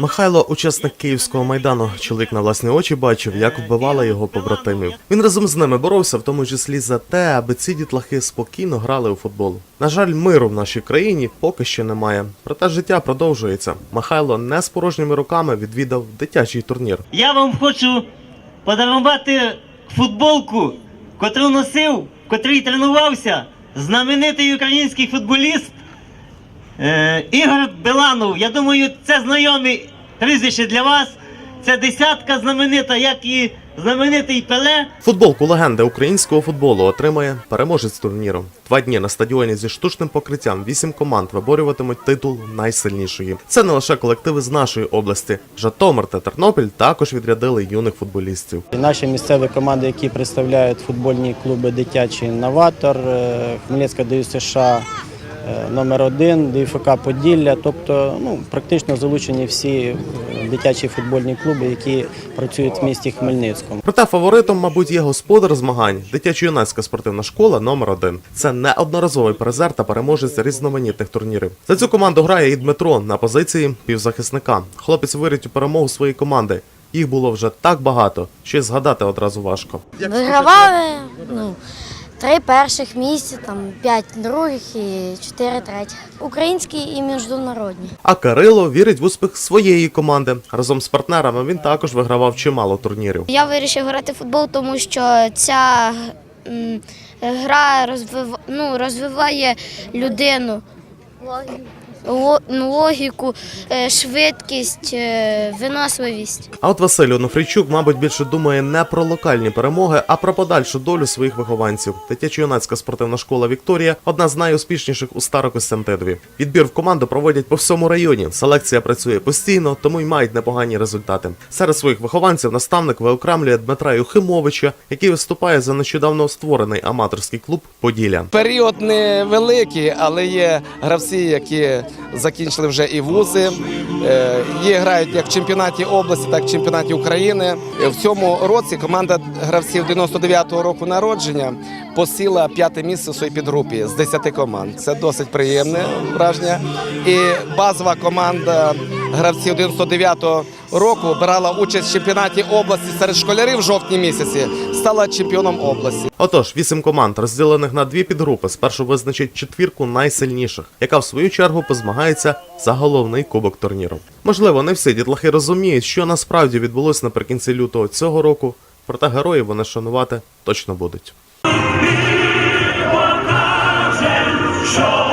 Михайло, учасник київського майдану, чоловік на власні очі бачив, як вбивали його побратимів. Він разом з ними боровся, в тому числі за те, аби ці дітлахи спокійно грали у футбол. На жаль, миру в нашій країні поки що немає. Проте життя продовжується. Михайло не з порожніми руками відвідав дитячий турнір. Я вам хочу подарувати футболку, котру носив, в котрій тренувався знаменитий український футболіст е, Ігор Біланов. Я думаю, це знайомі прізвище для вас. Це десятка знаменита, як і знаменитий Пеле. Футболку легенди українського футболу отримає переможець турніру. Два дні на стадіоні зі штучним покриттям вісім команд виборюватимуть титул найсильнішої. Це не лише колективи з нашої області. Житомир та Тернопіль також відрядили юних футболістів. Наші місцеві команди, які представляють футбольні клуби дитячий новатор, е, Хмельницька ДЮСШ США номер 1 ДЮФК Поділля, тобто ну, практично залучені всі е, дитячі футбольні клуби, які працюють в місті Хмельницькому. Проте фаворитом, мабуть, є господар змагань дитячо-юнацька спортивна школа номер 1 Це неодноразовий призер та переможець різноманітних турнірів. За цю команду грає і Дмитро на позиції півзахисника. Хлопець вирить у перемогу своєї команди. Їх було вже так багато, що й згадати одразу важко. Вигравали ну, три перших місця, там п'ять других і чотири третіх. Українські і міжнародні. А Кирило вірить в успіх своєї команди. Разом з партнерами він також вигравав чимало турнірів. Я вирішив грати в футбол, тому що ця м, гра розвив, ну, розвиває людину. Ну, Логіку, е, швидкість, е, виносливість. А от Василь Онуфрійчук, мабуть, більше думає не про локальні перемоги, а про подальшу долю своїх вихованців. Дитячо-юнацька спортивна школа Вікторія одна з найуспішніших у Старокостянтидові. Відбір в команду проводять по всьому районі. Селекція працює постійно, тому й мають непогані результати. Серед своїх вихованців наставник виокремлює Дмитра Юхимовича, який виступає за нещодавно створений аматорський клуб Поділля. Період невеликий, але є гравці, які закінчили вже і вузи. Е, Є грають як в чемпіонаті області, так і в чемпіонаті України. Е, В цьому році команда гравців 99-го року народження посіла п'яте місце в своїй підгрупі з 10 команд. Це досить приємне враження. І базова команда гравців 99-го року брала участь в чемпіонаті області серед школярів в жовтні місяці, стала чемпіоном області. Отож, вісім команд, розділених на дві підгрупи, спершу визначить четвірку найсильніших, яка в свою чергу позмагається за головний кубок турніру. Можливо, не всі дітлахи розуміють, що насправді відбулось наприкінці лютого цього року, проте героїв вони шанувати точно будуть. Що